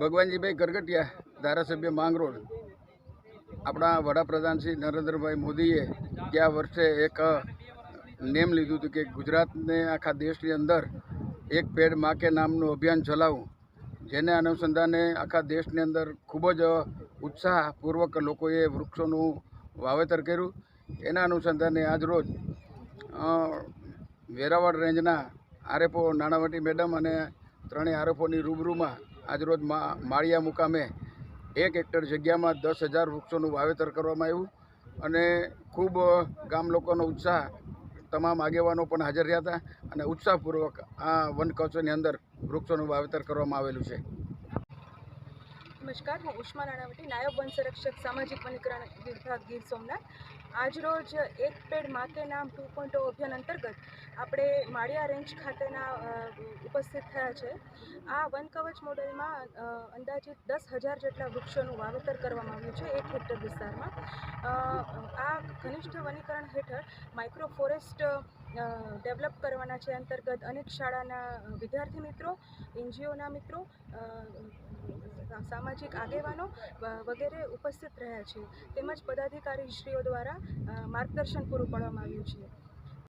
ભગવાનજીભાઈ કરગટિયા ધારાસભ્ય માંગરોળ. આપણા વડાપ્રધાન શ્રી નરેન્દ્રભાઈ મોદીએ ગયા વર્ષે એક નેમ લીધું હતું કે ગુજરાતને આખા દેશની અંદર એક પેડ માકે નામનું અભિયાન ચલાવવું જેને અનુસંધાને આખા દેશની અંદર ખૂબ જ ઉત્સાહપૂર્વક લોકોએ વૃક્ષોનું વાવેતર કર્યું. એના અનુસંધાને આજરોજ વેરાવળ રેન્જના આરએફઓ નાણાવટી મેડમ અને ત્રણેય આરએફઓની રૂબરૂમાં આજરોજ માળિયા મુકામે એક હેક્ટર જગ્યામાં દસ હજાર વૃક્ષોનું વાવેતર કરવામાં આવ્યું અને ખૂબ ગામ લોકોનો ઉત્સાહ તમામ આગેવાનો પણ હાજર રહ્યા હતા અને ઉત્સાહપૂર્વક આ વન કવચની અંદર વૃક્ષોનું વાવેતર કરવામાં આવેલું છે. નમસ્કાર, હું ઉષ્મા રાણાવટી, નાયબ વન સંરક્ષક, સામાજિક વનીકરણ વિભાગ ગીર સોમનાથ. આજરોજ એક પેડમાં કે નામ ટુ પોઈન્ટ અભિયાન અંતર્ગત આપણે માળિયા રેન્જ ખાતેના ઉપસ્થિત થયા છે. આ વન કવચ મોડેલમાં અંદાજિત દસ હજાર જેટલા વૃક્ષોનું વાવેતર કરવામાં આવ્યું છે એક હેક્ટર વિસ્તારમાં. આ ઘનિષ્ઠ વનીકરણ હેઠળ માઇક્રો ફોરેસ્ટ ડેવલપ કરવાના છે અંતર્ગત અનેક શાળાના વિદ્યાર્થી મિત્રો, એનજીઓના મિત્રો સામાજિક આગેવાનો વગેરે ઉપસ્થિત રહ્યા છે. તેમજ પદાધિકારીશ્રીઓ દ્વારા માર્ગદર્શન પૂરું પાડવામાં આવ્યું છે.